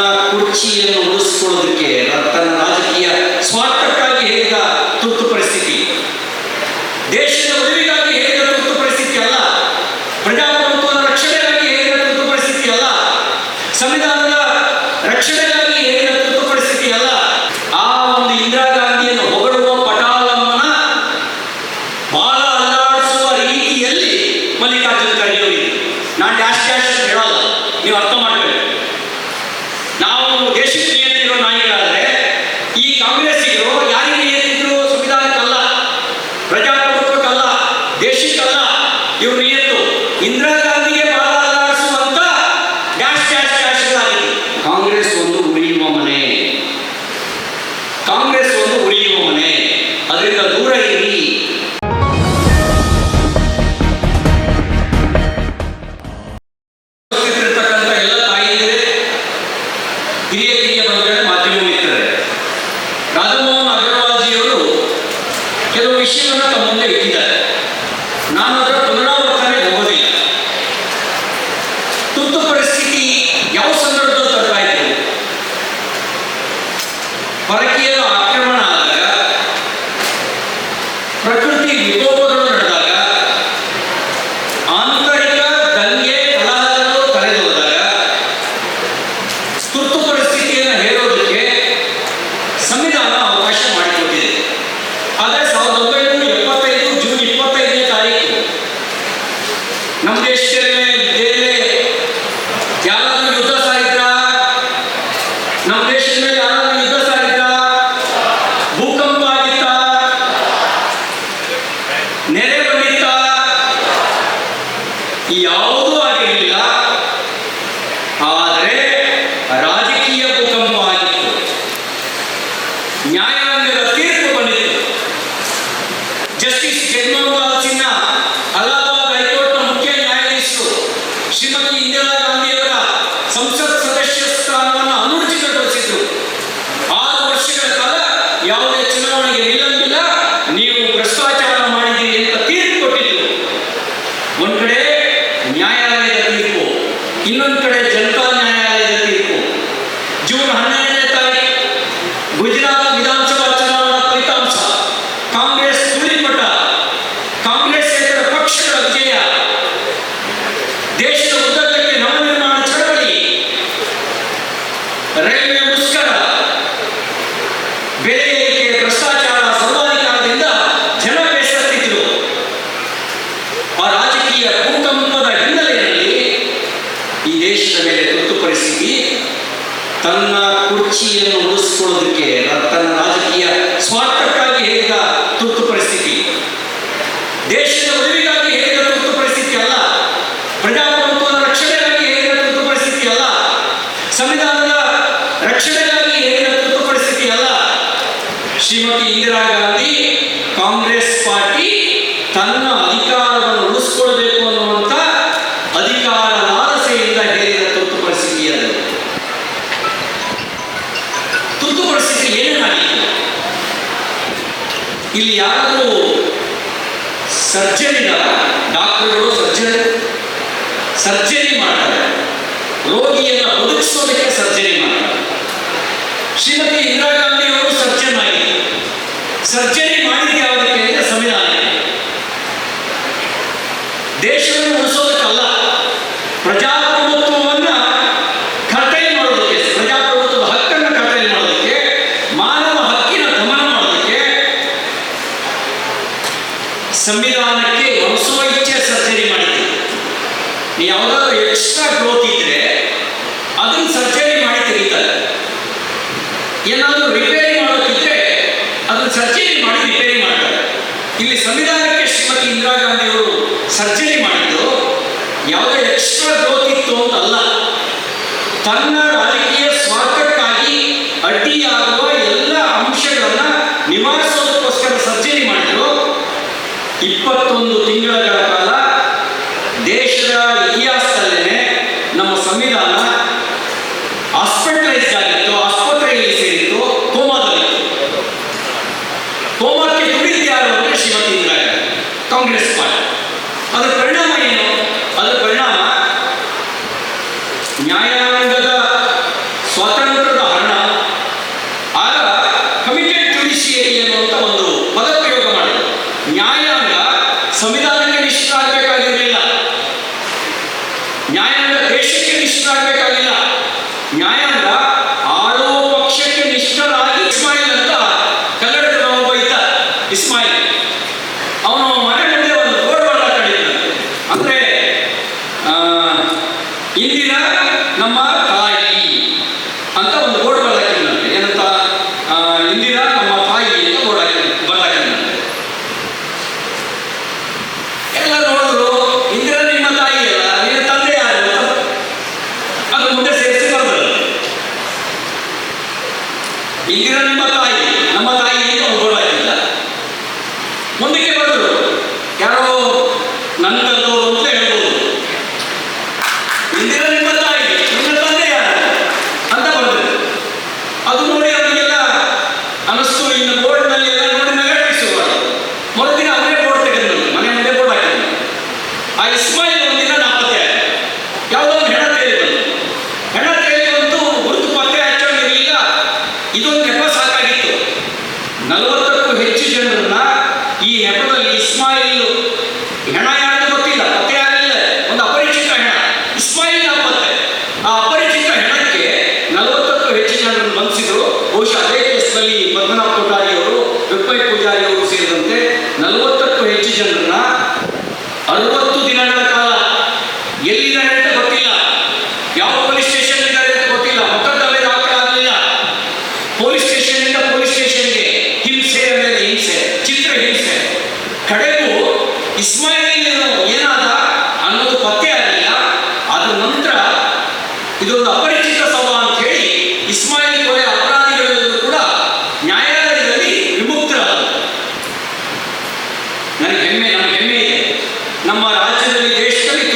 कुर्ची उसे ना ನಾವು ದೇಶಕ್ಕೆ ನಾಯಿ ಹಿರಿಯ ಬಂದರೆ ಮಾಧ್ಯಮ ಮಿತ್ರರೇ ರಾಧಮೋಹನ್ ಅಗರವಾಜಿಯವರು ಕೆಲವು ವಿಷಯವನ್ನು ತಮ್ಮ ಮುಂದೆ ಇಲ್ಲಿ ಯಾರಾದರೂ ಸರ್ಜರಿನ ಡಾಕ್ಟರ್ಗಳು ಸರ್ಜರಿ ಸರ್ಜರಿ ಮಾಡ್ತಾರೆ. ರೋಗಿಯನ್ನು ಬದುಕಿಸೋದಕ್ಕೆ ಸರ್ಜರಿ ಮಾಡ್ತಾರೆ. ಶ್ರೀಮತಿ ಇಂದಿರಾ ಗಾಂಧಿ ಅವರು ಸರ್ಜನ್ ಸರ್ಜರಿ ಮಾಡಿದ ಯಾವುದಕ್ಕೆ ಅಂದರೆ ಸಂವಿಧಾನ ದೇಶವನ್ನು ಸಂವಿಧಾನಕ್ಕೆ ಹೊಲಿಸುವ ಇಚ್ಛೆ ಸರ್ಜರಿ ಮಾಡಿದ್ದೀವಿ ಯಾವುದಾದ್ರು ಎಕ್ಸ್ಟ್ರಾ ಗ್ರೋತ್ ಇದ್ರೆ ಅದನ್ನ ಸರ್ಜರಿ ಮಾಡಿ ತೆಗಿತಾರೆ. ಏನಾದರೂ ರಿಪೇರಿ ಮಾಡೋದಿದ್ರೆ ಅದನ್ನ ಸರ್ಜರಿ ಮಾಡಿ ರಿಪೇರಿ ಮಾಡ್ತಾರೆ. ಇಲ್ಲಿ ಸಂವಿಧಾನಕ್ಕೆ ಶ್ರೀಮತಿ ಇಂದಿರಾ ಗಾಂಧಿ ಅವರು ಸರ್ಜರಿ ಮಾಡಿದ್ದು ಯಾವುದೇ ಎಕ್ಸ್ಟ್ರಾ ಗ್ರೋತ್ ಇತ್ತು ಅಂತಲ್ಲ. ತನ್ನ ರಾಜಕೀಯ ಸ್ವಾರ್ಥಕ್ಕಾಗಿ ಅಡ್ಡಿಯಾಗುವ ಎಲ್ಲ ಅಂಶಗಳನ್ನು ನಿವಾರಿಸೋದು ಇಪ್ಪತ್ತೊಂದು ತಿಂಗಳ ಕಾಲ ದೇಶದ ಇತಿಹಾಸದಲ್ಲೇ ನಮ್ಮ ಸಂವಿಧಾನ ಹಾಸ್ಪಿಟಲೈಸ್ ಆಗಿತ್ತು, ಆಸ್ಪತ್ರೆಯಲ್ಲಿ ಸೇರಿತ್ತು, ಕೋಮಾದಲ್ಲಿತ್ತು. ಕೋಮಾಕ್ಕೆ ದುಡಿದು ಯಾರು ಅಂದರೆ ಶ್ರೀಮತಿ ಕಾಂಗ್ರೆಸ್ ಪಾರ್ಟಿ. ಅದರ ಪರಿಣಾಮ ಏನು? ಅದರ ಪರಿಣಾಮ ನ್ಯಾಯಾಂಗದ ಸ್ವಾತಂತ್ರ್ಯದ ಹರಣ. ಆಗ ಕಮಿಟೆಡ್ ಜುಡಿಷಿಯರಿ ಅನ್ನುವಂಥ ಒಂದು ಪದಪ್ರಯೋಗ ಮಾಡಿದರು. ನ್ಯಾಯ 정의당 あれは ರಾಜ್ಯದಲ್ಲಿ ದೇಶದಲ್ಲಿ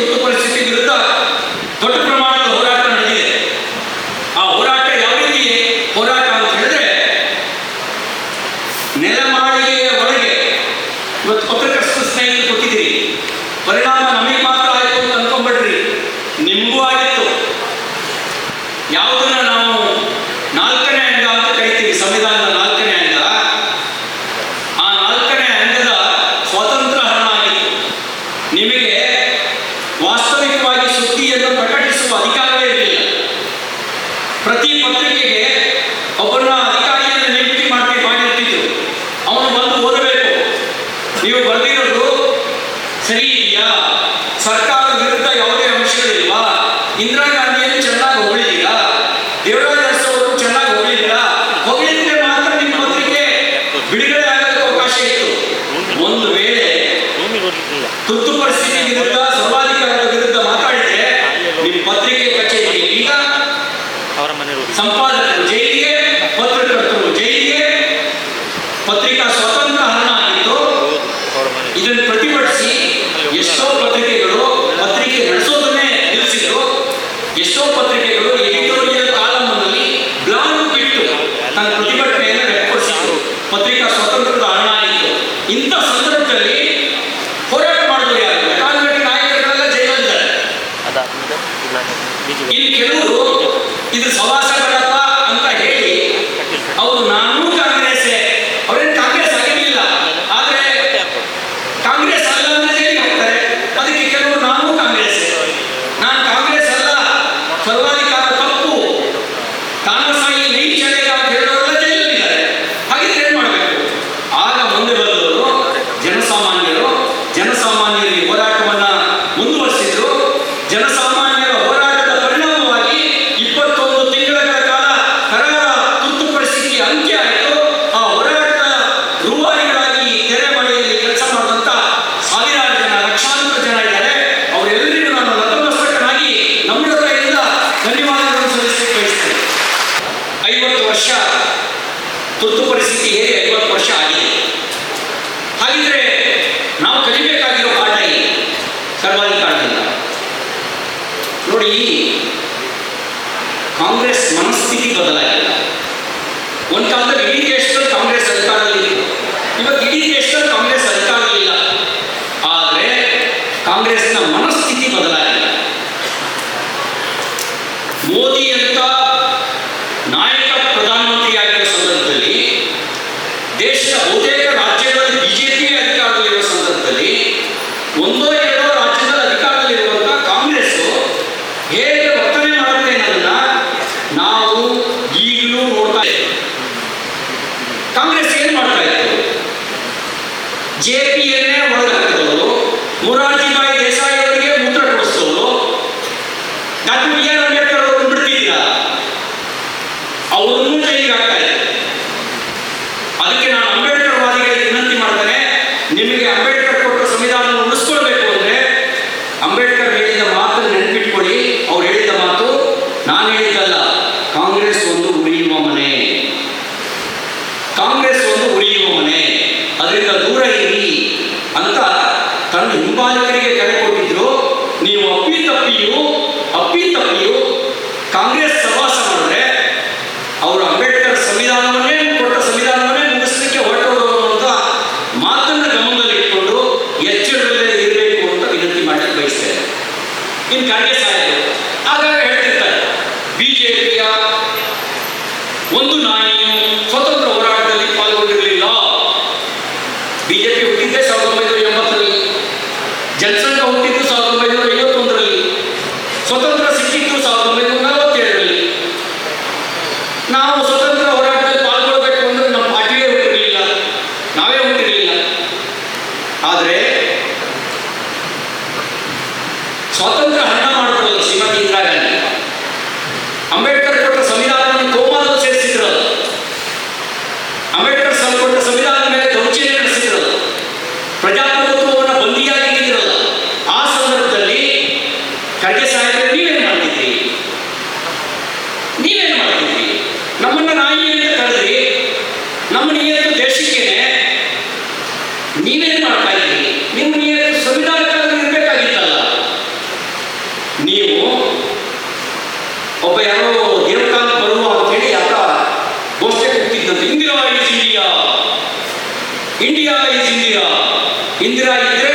ಇಲ್ಲಿ ಕೆಲವರು ಇದು ಸವಾಸ ಅಂತ ಹೇಳಿ ಅವರು ನಾನು ಕಾಂಗ್ರೆಸ್ ಮನಸ್ಥಿತಿ ಬದಲಾಗಿಲ್ಲ ಒಂದು ಕಾಲದಲ್ಲಿ ಇಡೀ ದೇಶ ಒಂದು ನಾಯಿಯು ಸ್ವತಂತ್ರ ಹೋರಾಟದಲ್ಲಿ ಪಾಲ್ಗೊಂಡಿರಲಿಲ್ಲ. ಬಿಜೆಪಿ ಹುಟ್ಟಿದ್ದೇ ಸಾವಿರದ ಒಂಬೈನೂರ India India India Indira Indira.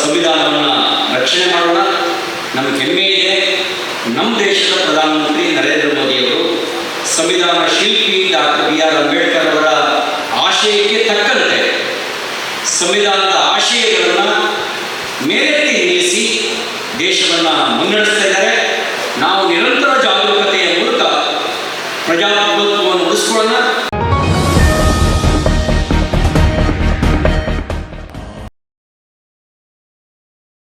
ಸಂವಿಧಾನವನ್ನು ರಕ್ಷಣೆ ಮಾಡೋಣ. ನಮಗೆ ಹೆಮ್ಮೆ ಇದೆ. ನಮ್ಮ ದೇಶದ ಪ್ರಧಾನಮಂತ್ರಿ ನರೇಂದ್ರ ಮೋದಿಯವರು ಸಂವಿಧಾನ ಶಿಲ್ಪಿ ಡಾಕ್ಟರ್ ಬಿ ಆರ್ ಅಂಬೇಡ್ಕರ್ ಅವರ ಆಶಯಕ್ಕೆ ತಕ್ಕಂತೆ ಸಂವಿಧಾನದ ಆಶಯಗಳನ್ನು ಮೇಲೆತ್ತಿ ನಿಲ್ಲಿಸಿ ದೇಶವನ್ನು ಮುನ್ನಡೆಸ್ತಾ ಇದ್ದಾರೆ.